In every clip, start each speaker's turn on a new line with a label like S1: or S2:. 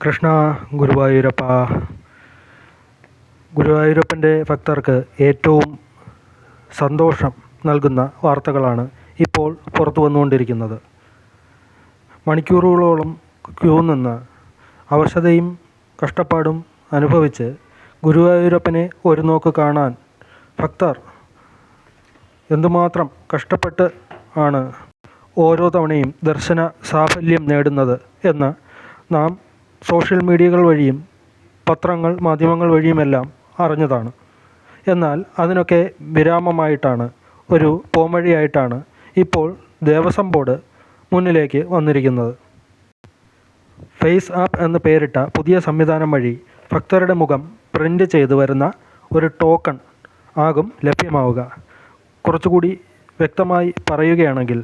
S1: കൃഷ്ണ ഗുരുവായൂരപ്പ. ഗുരുവായൂരപ്പന്റെ ഭക്തർക്ക് ഏറ്റവും സന്തോഷം നൽകുന്ന വാർത്തകളാണ് ഇപ്പോൾ പുറത്തു വന്നുകൊണ്ടിരിക്കുന്നത്. മണിക്കൂറുകളോളം ക്യൂ നിന്ന് അവശതയും കഷ്ടപ്പാടും അനുഭവിച്ച് ഗുരുവായൂരപ്പനെ ഒരു നോക്ക് കാണാൻ ഭക്തർ എന്തുമാത്രം കഷ്ടപ്പെട്ട് ആണ് ഓരോ തവണയും ദർശന സാഫല്യം നേടുന്നത് എന്ന് നാം സോഷ്യൽ മീഡിയകൾ വഴിയും പത്രങ്ങൾ മാധ്യമങ്ങൾ വഴിയുമെല്ലാം അറിഞ്ഞതാണ്. എന്നാൽ അതിനൊക്കെ വിരാമമായിട്ടാണ് ഒരു പോംവഴിയായിട്ടാണ് ഇപ്പോൾ ദേവസ്വം ബോർഡ് മുന്നിലേക്ക് വന്നിരിക്കുന്നത്. ഫേസ് ആപ്പ് എന്ന് പേരിട്ട പുതിയ സംവിധാനം വഴി ഭക്തരുടെ മുഖം പ്രിന്റ് ചെയ്തു വരുന്ന ഒരു ടോക്കൺ ആകും ലഭ്യമാവുക. കുറച്ചുകൂടി വ്യക്തമായി പറയുകയാണെങ്കിൽ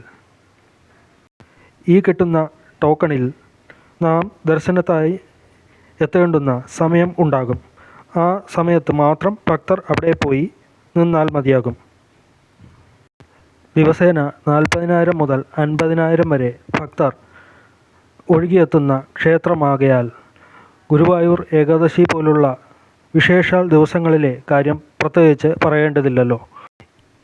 S1: ഈ കിട്ടുന്ന ടോക്കണിൽ നാം ദർശനത്തായി എത്തേണ്ടുന്ന സമയം ഉണ്ടാകും. ആ സമയത്ത് മാത്രം ഭക്തർ അവിടെ പോയി നിന്നാൽ മതിയാകും. ദിവസേന നാൽപ്പതിനായിരം മുതൽ അൻപതിനായിരം വരെ ഭക്തർ ഒഴുകിയെത്തുന്ന ക്ഷേത്രമാകയാൽ ഗുരുവായൂർ ഏകാദശി പോലുള്ള വിശേഷാൽ ദിവസങ്ങളിലെ കാര്യം പ്രത്യേകിച്ച് പറയേണ്ടതില്ലല്ലോ.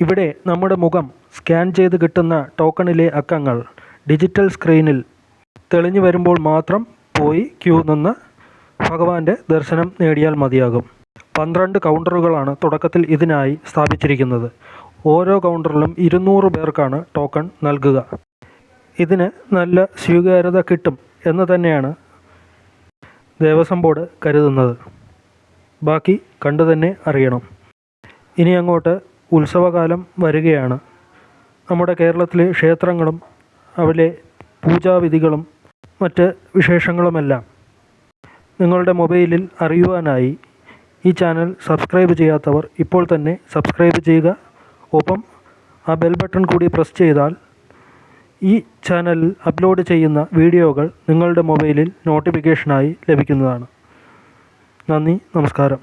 S1: ഇവിടെ നമ്മുടെ മുഖം സ്കാൻ ചെയ്ത് കിട്ടുന്ന ടോക്കണിലെ അക്കങ്ങൾ ഡിജിറ്റൽ സ്ക്രീനിൽ തെളിഞ്ഞു വരുമ്പോൾ മാത്രം പോയി ക്യൂ നിന്ന് ഭഗവാന്റെ ദർശനം നേടിയാൽ മതിയാകും. പന്ത്രണ്ട് കൗണ്ടറുകളാണ് തുടക്കത്തിൽ ഇതിനായി സ്ഥാപിച്ചിരിക്കുന്നത്. ഓരോ കൗണ്ടറിലും ഇരുന്നൂറ് പേർക്കാണ് ടോക്കൺ നൽകുക. ഇതിന് നല്ല സ്വീകാര്യത കിട്ടും എന്ന് തന്നെയാണ് ദേവസ്വം ബോർഡ് കരുതുന്നത്. ബാക്കി കണ്ടു തന്നെ അറിയണം. ഇനി അങ്ങോട്ട് ഉത്സവകാലം വരികയാണ്. നമ്മുടെ കേരളത്തിലെ ക്ഷേത്രങ്ങളും അവയിലെ പൂജാവിധികളും മറ്റ് വിശേഷങ്ങളുമെല്ലാം നിങ്ങളുടെ മൊബൈലിൽ അറിയുവാനായി ഈ ചാനൽ സബ്സ്ക്രൈബ് ചെയ്യാത്തവർ ഇപ്പോൾ തന്നെ സബ്സ്ക്രൈബ് ചെയ്യുക. ഒപ്പം ആ ബെൽ ബട്ടൺ കൂടി പ്രസ് ചെയ്താൽ ഈ ചാനലിൽ അപ്ലോഡ് ചെയ്യുന്ന വീഡിയോകൾ നിങ്ങളുടെ മൊബൈലിൽ നോട്ടിഫിക്കേഷനായി ലഭിക്കുന്നതാണ്. നന്ദി നമസ്കാരം.